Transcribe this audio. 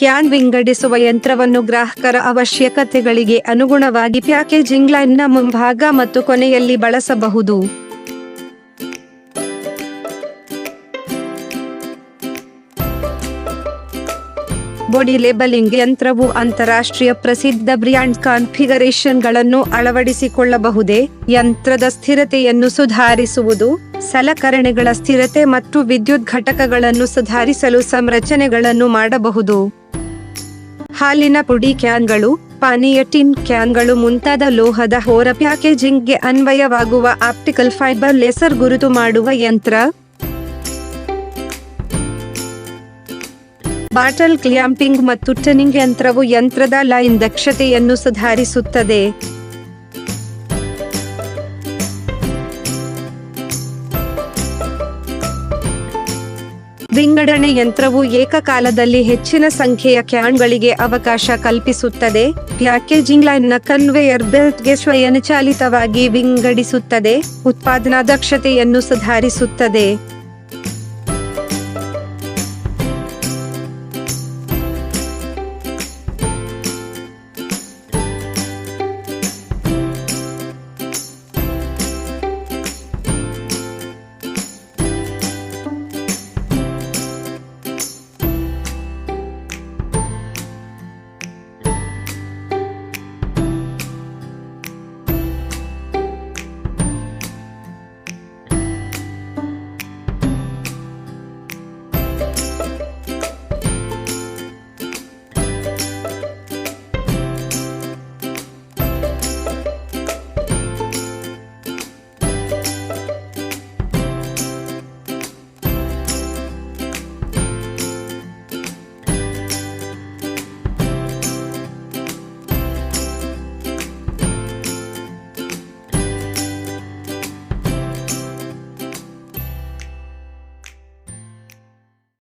Can ವಿಂಗಡಿಸುವ ಯಂತ್ರವನ್ನು ಗ್ರಾಹಕರ ಅವಶ್ಯಕತೆಗಳಿಗೆ ಅನುಗುಣವಾಗಿ ಪ್ಯಾಕೇಜಿಂಗ್ ಲೈನ್ನ ಮುಂಭಾಗ ಮತ್ತು ಕೊನೆಯಲ್ಲಿ ಬಳಸಬಹುದು. ಬಾಡಿ ಲೇಬಲಿಂಗ್ ಯಂತ್ರವು ಅಂತಾರಾಷ್ಟ್ರೀಯ ಪ್ರಸಿದ್ಧ ಬ್ರ್ಯಾಂಡ್ ಕಾನ್ಫಿಗರೇಷನ್ಗಳನ್ನು ಅಳವಡಿಸಿಕೊಳ್ಳಬಹುದೇ? ಯಂತ್ರದ ಸ್ಥಿರತೆಯನ್ನು ಸುಧಾರಿಸುವುದು, ಸಲಕರಣೆಗಳ ಸ್ಥಿರತೆ ಮತ್ತು ವಿದ್ಯುತ್ ಘಟಕಗಳನ್ನು ಸುಧಾರಿಸಲು ಸಂರಚನೆಗಳನ್ನು ಮಾಡಬಹುದು. ಹಾಲಿನ ಪುಡಿ ಕ್ಯಾನ್ಗಳು, ಪಾನೀಯ ಟಿನ್ ಕ್ಯಾನ್ಗಳು ಮುಂತಾದ ಲೋಹದ ಹೊರ ಪ್ಯಾಕೇಜಿಂಗ್ಗೆ ಅನ್ವಯವಾಗುವ ಆಪ್ಟಿಕಲ್ ಫೈಬರ್ ಲೇಸರ್ ಗುರುತು ಮಾಡುವ ಯಂತ್ರ. ಬಾಟಲ್ ಕ್ಲ್ಯಾಂಪಿಂಗ್ ಮತ್ತು ಟನಿಂಗ್ ಯಂತ್ರವು ಯಂತ್ರದ ಲೈನ್ ದಕ್ಷತೆಯನ್ನು ಸುಧಾರಿಸುತ್ತದೆ. ವಿಂಗಡಣೆ ಯಂತ್ರವು ಏಕಕಾಲದಲ್ಲಿ ಹೆಚ್ಚಿನ ಸಂಖ್ಯೆಯ ಕ್ಯಾನ್ಗಳಿಗೆ ಅವಕಾಶ ಕಲ್ಪಿಸುತ್ತದೆ. ಪ್ಯಾಕೇಜಿಂಗ್ ಲೈನ್ನ ಕನ್ವೇಯರ್ ಬೆಲ್ಟ್ಗೆ ಸ್ವಯಂಚಾಲಿತವಾಗಿ ವಿಂಗಡಿಸುತ್ತದೆ. ಉತ್ಪಾದನಾ ದಕ್ಷತೆಯನ್ನು ಸುಧಾರಿಸುತ್ತದೆ.